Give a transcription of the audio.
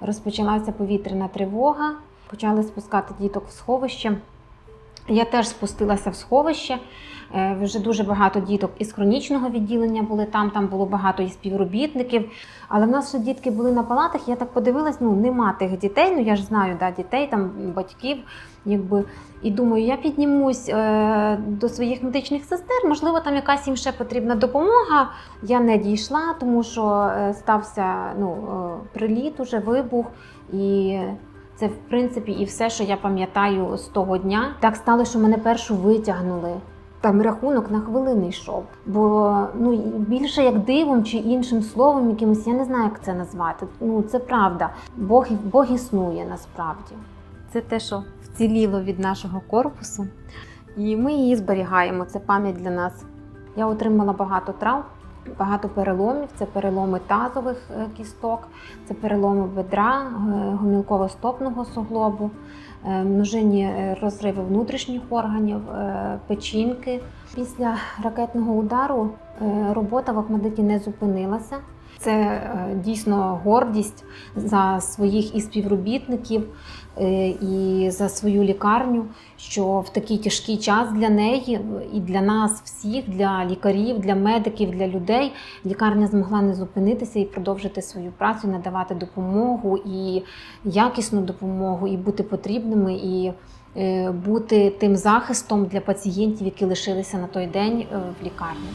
розпочалася повітряна тривога, почали спускати діток в сховище. Я теж спустилася в сховище. Е, Вже дуже багато діток із хронічного відділення були там, там було багато і співробітників. Але в нас ще дітки були на палатах. Я так подивилась, ну нема тих дітей. Ну я ж знаю, да, дітей, там батьків. Якби і думаю, я піднімусь е, до своїх медичних сестер. Можливо, там якась їм ще потрібна допомога. Я не дійшла, тому що е, стався ну, е, приліт, уже вибух і. Це в принципі і все, що я пам'ятаю з того дня. Так стало, що мене першу витягнули. Там рахунок на хвилини йшов. Бо ну більше як дивом чи іншим словом, якимось я не знаю, як це назвати. Ну це правда. Бог Бог існує насправді. Це те, що вціліло від нашого корпусу, і ми її зберігаємо. Це пам'ять для нас. Я отримала багато травм, багато переломів. Це переломи тазових е, кісток, це переломи бедра, гомілково-стопного суглобу, е, множинні е, розриви внутрішніх органів, печінки. Після ракетного удару робота в Ахмадиті не зупинилася. Це е, дійсно гордість за своїх і співробітників, е, і за свою лікарню, що в такий тяжкий час для неї і для нас всіх, для лікарів, для медиків, для людей, лікарня змогла не зупинитися і продовжити свою працю, надавати допомогу і якісну допомогу, і бути потрібними, і е, бути тим захистом для пацієнтів, які лишилися на той день е, в лікарні.